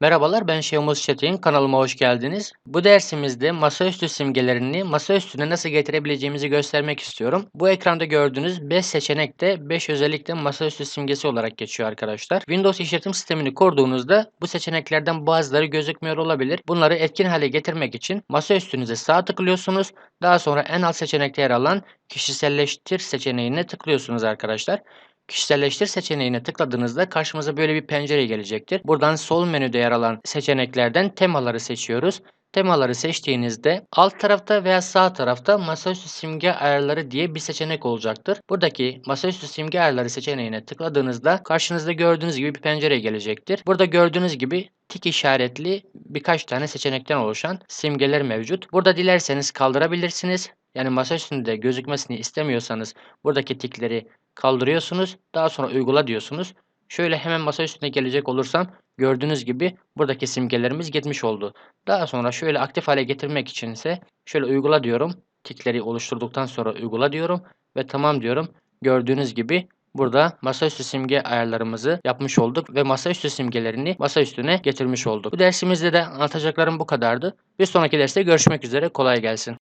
Merhabalar ben Şevmuz Çetin kanalıma hoş geldiniz. Bu dersimizde masaüstü simgelerini masaüstüne nasıl getirebileceğimizi göstermek istiyorum. Bu ekranda gördüğünüz 5 seçenek de 5 özellikle masaüstü simgesi olarak geçiyor arkadaşlar. Windows işletim sistemini kurduğunuzda bu seçeneklerden bazıları gözükmüyor olabilir. Bunları etkin hale getirmek için masaüstünüze sağ tıklıyorsunuz. Daha sonra en alt seçenekte yer alan kişiselleştir seçeneğine tıklıyorsunuz arkadaşlar. Kişiselleştir seçeneğine tıkladığınızda karşımıza böyle bir pencere gelecektir. Buradan sol menüde yer alan seçeneklerden temaları seçiyoruz. Temaları seçtiğinizde alt tarafta veya sağ tarafta masaüstü simge ayarları diye bir seçenek olacaktır. Buradaki masaüstü simge ayarları seçeneğine tıkladığınızda karşınızda gördüğünüz gibi bir pencere gelecektir. Burada gördüğünüz gibi tik işaretli birkaç tane seçenekten oluşan simgeler mevcut. Burada dilerseniz kaldırabilirsiniz. Yani masa üstünde gözükmesini istemiyorsanız buradaki tikleri kaldırıyorsunuz. Daha sonra uygula diyorsunuz. Şöyle hemen masa üstüne gelecek olursam gördüğünüz gibi buradaki simgelerimiz gitmiş oldu. Daha sonra şöyle aktif hale getirmek için ise şöyle uygula diyorum. Tikleri oluşturduktan sonra uygula diyorum ve tamam diyorum. Gördüğünüz gibi Burada masaüstü simge ayarlarımızı yapmış olduk ve masaüstü simgelerini masa üstüne getirmiş olduk. Bu dersimizde de anlatacaklarım bu kadardı. Bir sonraki derste görüşmek üzere. Kolay gelsin.